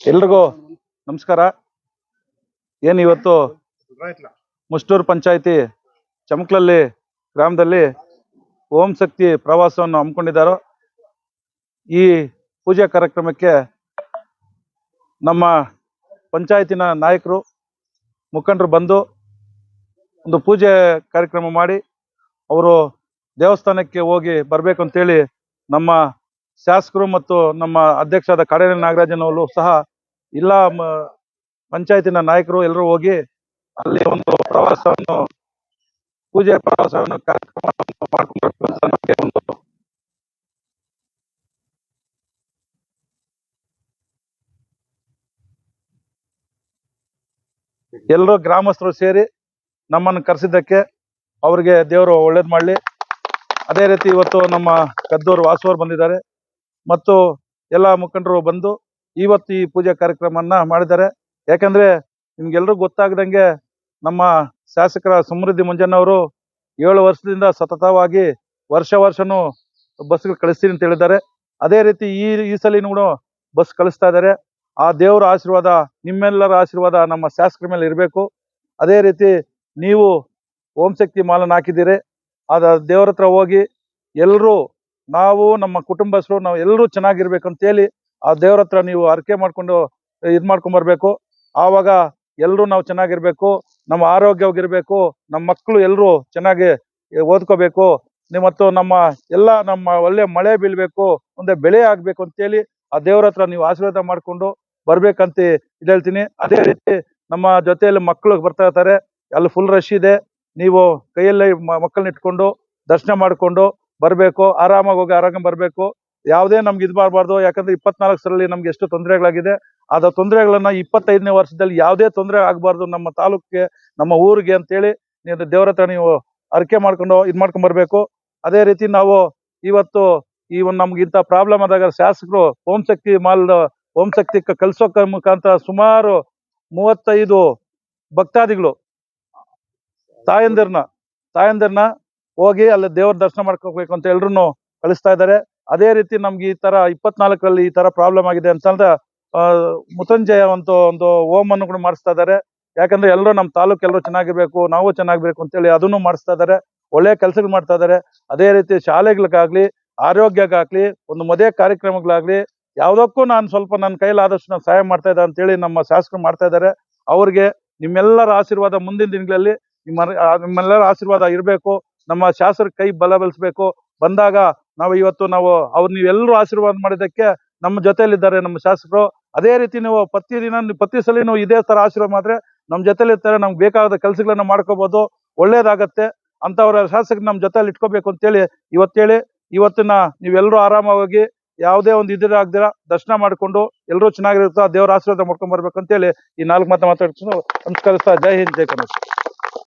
ಎಲ್ರಿಗೂ ನಮಸ್ಕಾರ. ಏನು ಇವತ್ತು ಮುಷ್ಟೂರು ಪಂಚಾಯಿತಿ ಚಮಕ್ಲಲ್ಲಿ ಗ್ರಾಮದಲ್ಲಿ ಓಂ ಶಕ್ತಿ ಪ್ರವಾಸವನ್ನು ಹಮ್ಮಿಕೊಂಡಿದ್ದಾರೋ. ಈ ಪೂಜಾ ಕಾರ್ಯಕ್ರಮಕ್ಕೆ ನಮ್ಮ ಪಂಚಾಯತಿನ ನಾಯಕರು, ಮುಖಂಡರು ಬಂದು ಒಂದು ಪೂಜೆ ಕಾರ್ಯಕ್ರಮ ಮಾಡಿ ಅವರು ದೇವಸ್ಥಾನಕ್ಕೆ ಹೋಗಿ ಬರಬೇಕು ಅಂತೇಳಿ ನಮ್ಮ ಶಾಸಕರು ಮತ್ತು ನಮ್ಮ ಅಧ್ಯಕ್ಷರಾದ ಕಾಡೇರಿ ನಾಗರಾಜನವರು ಸಹ ಇಲ್ಲ ಪಂಚಾಯತಿನ ನಾಯಕರು ಎಲ್ಲರೂ ಹೋಗಿ ಅಲ್ಲಿ ಒಂದು ಪ್ರವಾಸವನ್ನು, ಪೂಜೆ ಪ್ರವಾಸವನ್ನು ಕಾರ್ಯಕ್ರಮವನ್ನು ಮಾಡ್ಕೊಂಡು ಎಲ್ಲರೂ ಗ್ರಾಮಸ್ಥರು ಸೇರಿ ನಮ್ಮನ್ನು ಕರೆಸಿದ್ದಕ್ಕೆ ಅವರಿಗೆ ದೇವರು ಒಳ್ಳೇದು ಮಾಡಲಿ. ಅದೇ ರೀತಿ ಇವತ್ತು ನಮ್ಮ ಕದ್ದೂರು ವಾಸುವರು ಬಂದಿದ್ದಾರೆ. ಮತ್ತು ಎಲ್ಲ ಮುಖಂಡರು ಬಂದು ಇವತ್ತು ಈ ಪೂಜೆ ಕಾರ್ಯಕ್ರಮವನ್ನ ಮಾಡಿದ್ದಾರೆ. ಯಾಕಂದ್ರೆ ನಿಮ್ಗೆಲ್ರಿಗೂ ಗೊತ್ತಾಗದಂಗೆ ನಮ್ಮ ಶಾಸಕರ ಸಮೃದ್ಧಿ ಮಂಜಣ್ಣವರು ಏಳು ವರ್ಷದಿಂದ ಸತತವಾಗಿ ವರ್ಷ ವರ್ಷನೂ ಬಸ್ಗಳು ಕಳಿಸ್ತೀನಿ ಅಂತ ಹೇಳಿದ್ದಾರೆ. ಅದೇ ರೀತಿ ಈ ಈ ಸಲಿನೂ ಬಸ್ ಕಳಿಸ್ತಾ ಇದ್ದಾರೆ. ಆ ದೇವರ ಆಶೀರ್ವಾದ, ನಿಮ್ಮೆಲ್ಲರ ಆಶೀರ್ವಾದ ನಮ್ಮ ಶಾಸಕರ ಮೇಲೆ ಇರಬೇಕು. ಅದೇ ರೀತಿ ನೀವು ಓಂ ಶಕ್ತಿ ಮಾಲನ್ನು ಹಾಕಿದ್ದೀರಿ. ಅದ ದೇವರ ಹತ್ರ ಹೋಗಿ ಎಲ್ಲರೂ ನಾವು ನಮ್ಮ ಕುಟುಂಬಸ್ಥರು, ನಾವು ಎಲ್ಲರೂ ಅಂತೇಳಿ ಆ ದೇವ್ರ ಹತ್ರ ನೀವು ಹರಕೆ ಮಾಡ್ಕೊಂಡು, ಇದ್ ಮಾಡ್ಕೊಂಡ್ ಬರ್ಬೇಕು. ಆವಾಗ ಎಲ್ಲರೂ ನಾವು ಚೆನ್ನಾಗಿರ್ಬೇಕು, ನಮ್ಮ ಆರೋಗ್ಯವಾಗಿರ್ಬೇಕು, ನಮ್ಮ ಮಕ್ಕಳು ಎಲ್ಲರೂ ಚೆನ್ನಾಗಿ ಓದ್ಕೋಬೇಕು ಮತ್ತು ನಮ್ಮ ಎಲ್ಲ ನಮ್ಮ ಒಳ್ಳೆ ಮಳೆ ಬೀಳ್ಬೇಕು ಮುಂದೆ ಬೆಳೆ ಆಗ್ಬೇಕು ಅಂತೇಳಿ ಆ ದೇವ್ರ ಹತ್ರ ನೀವು ಆಶೀರ್ವಾದ ಮಾಡ್ಕೊಂಡು ಬರ್ಬೇಕಂತ ಇದೇಳ್ತೀನಿ ಹೇಳ್ತೀನಿ. ಅದೇ ರೀತಿ ನಮ್ಮ ಜೊತೆಯಲ್ಲಿ ಮಕ್ಕಳು ಬರ್ತಾ ಇರ್ತಾರೆ. ಅಲ್ಲಿ ಫುಲ್ ರಶ್ ಇದೆ. ನೀವು ಕೈಯಲ್ಲೇ ಮಕ್ಕಳನ್ನ ಇಟ್ಕೊಂಡು ದರ್ಶನ ಮಾಡ್ಕೊಂಡು ಬರ್ಬೇಕು, ಆರಾಮಾಗಿ ಹೋಗಿ ಆರಾಮಾಗಿ ಬರ್ಬೇಕು. ಯಾವುದೇ ನಮ್ಗೆ ಇದು ಮಾಡಬಾರ್ದು, ಯಾಕಂದ್ರೆ ಇಪ್ಪತ್ನಾಲ್ಕು ಸರಲ್ಲಿ ನಮ್ಗೆ ಎಷ್ಟು ತೊಂದರೆಗಳಾಗಿದೆ. ಆದ ತೊಂದರೆಗಳನ್ನ ಇಪ್ಪತ್ತೈದನೇ ವರ್ಷದಲ್ಲಿ ಯಾವುದೇ ತೊಂದರೆ ಆಗಬಾರ್ದು ನಮ್ಮ ತಾಲೂಕಿಗೆ, ನಮ್ಮ ಊರಿಗೆ ಅಂತೇಳಿ ನೀವು ದೇವರ ಹತ್ರ ನೀವು ಅರಕೆ ಮಾಡ್ಕೊಂಡು, ಇದು ಮಾಡ್ಕೊಂಡು ಬರಬೇಕು. ಅದೇ ರೀತಿ ನಾವು ಇವತ್ತು ಈ ಒಂದು ನಮ್ಗೆ ಇಂಥ ಪ್ರಾಬ್ಲಮ್ ಆದಾಗ ಶಾಸಕರು ಓಂ ಶಕ್ತಿ ಮಾಲ್, ಓಂ ಶಕ್ತಿ ಕಲ್ಸೋಕ ಮುಖಾಂತರ ಸುಮಾರು ಮೂವತ್ತೈದು ಭಕ್ತಾದಿಗಳು ತಾಯಂದಿರ್ನ ತಾಯಂದಿರ್ನ ಹೋಗಿ ಅಲ್ಲಿ ದೇವರ ದರ್ಶನ ಮಾಡ್ಕೋಬೇಕು ಅಂತ ಎಲ್ರು ಕಳಿಸ್ತಾ ಇದ್ದಾರೆ. ಅದೇ ರೀತಿ ನಮ್ಗೆ ಈ ತರ ಇಪ್ಪತ್ನಾಲ್ಕರಲ್ಲಿ ಈ ತರ ಪ್ರಾಬ್ಲಮ್ ಆಗಿದೆ ಅಂತಂದ್ರೆ ಮುತಂಜಯ ಒಂದು ಒಂದು ಹೋಮ್ ಅನ್ನು ಕೂಡ ಮಾಡಿಸ್ತಾ ಇದ್ದಾರೆ. ಯಾಕಂದ್ರೆ ಎಲ್ಲರೂ ನಮ್ಮ ತಾಲೂಕ್ ಎಲ್ಲರೂ ಚೆನ್ನಾಗಿರ್ಬೇಕು, ನಾವು ಚೆನ್ನಾಗಿರ್ಬೇಕು ಅಂತೇಳಿ ಅದನ್ನು ಮಾಡಿಸ್ತಾ ಇದ್ದಾರೆ. ಒಳ್ಳೆ ಕೆಲಸಗಳು ಮಾಡ್ತಾ ಇದ್ದಾರೆ. ಅದೇ ರೀತಿ ಶಾಲೆಗಳಿಗಾಗ್ಲಿ ಆರೋಗ್ಯಕ್ಕಾಗ್ಲಿ ಒಂದು ಮದುವೆ ಕಾರ್ಯಕ್ರಮಗಳಾಗ್ಲಿ, ಯಾವುದಕ್ಕೂ ನಾನು ಸ್ವಲ್ಪ ನನ್ನ ಕೈಲಾದಷ್ಟು ನಾನು ಸಹಾಯ ಮಾಡ್ತಾ ಇದ್ದೆ ಅಂತೇಳಿ ನಮ್ಮ ಶಾಸಕರು ಮಾಡ್ತಾ ಇದ್ದಾರೆ. ಅವ್ರಿಗೆ ನಿಮ್ಮೆಲ್ಲರ ಆಶೀರ್ವಾದ ಮುಂದಿನ ದಿನಗಳಲ್ಲಿ ನಿಮ್ಮ ನಿಮ್ಮೆಲ್ಲರ ಆಶೀರ್ವಾದ ಇರಬೇಕು. ನಮ್ಮ ಶಾಸಕರ ಕೈ ಬಲ ಬಲಿಸಬೇಕು. ಬಂದಾಗ ನಾವು ಇವತ್ತು ನಾವು ಅವ್ರು ನೀವೆಲ್ಲರೂ ಆಶೀರ್ವಾದ ಮಾಡಿದ್ದಕ್ಕೆ ನಮ್ಮ ಜೊತೆಯಲ್ಲಿದ್ದಾರೆ ನಮ್ಮ ಶಾಸಕರು. ಅದೇ ರೀತಿ ನೀವು ಪ್ರತಿ ದಿನ ಪ್ರತಿ ಸಲ ನೀವು ಇದೇ ತರ ಆಶೀರ್ವಾದ ಮಾಡಿದ್ರೆ ನಮ್ಮ ಜೊತೆಲಿ ಇರ್ತಾರೆ ನಮ್ಗೆ ಬೇಕಾದ ಕೆಲಸಗಳನ್ನ ಮಾಡ್ಕೋಬಹುದು ಒಳ್ಳೇದಾಗತ್ತೆ. ಅಂತವ್ರ ಶಾಸಕ ನಮ್ಮ ಜೊತೆಲಿ ಇಟ್ಕೋಬೇಕು ಅಂತೇಳಿ ಇವತ್ತೇಳಿ ಇವತ್ತಿನ ನೀವೆಲ್ಲರೂ ಆರಾಮಾಗಿ ಯಾವುದೇ ಒಂದು ಇದಿರಾಗ್ದಿರ ದರ್ಶನ ಮಾಡ್ಕೊಂಡು ಎಲ್ಲರೂ ಚೆನ್ನಾಗಿರುತ್ತೋ ದೇವರ ಆಶೀರ್ವಾದ ಮಾಡ್ಕೊಂಡ್ ಬರ್ಬೇಕು ಅಂತೇಳಿ ಈ ನಾಲ್ಕು ಮಾತು ಮಾತಾಡ್ಕೊಂಡು ನಮಸ್ಕರಿಸ್ತಾ ಜೈ ಹಿಂದ್, ಜೈ ಕನ್ನಡ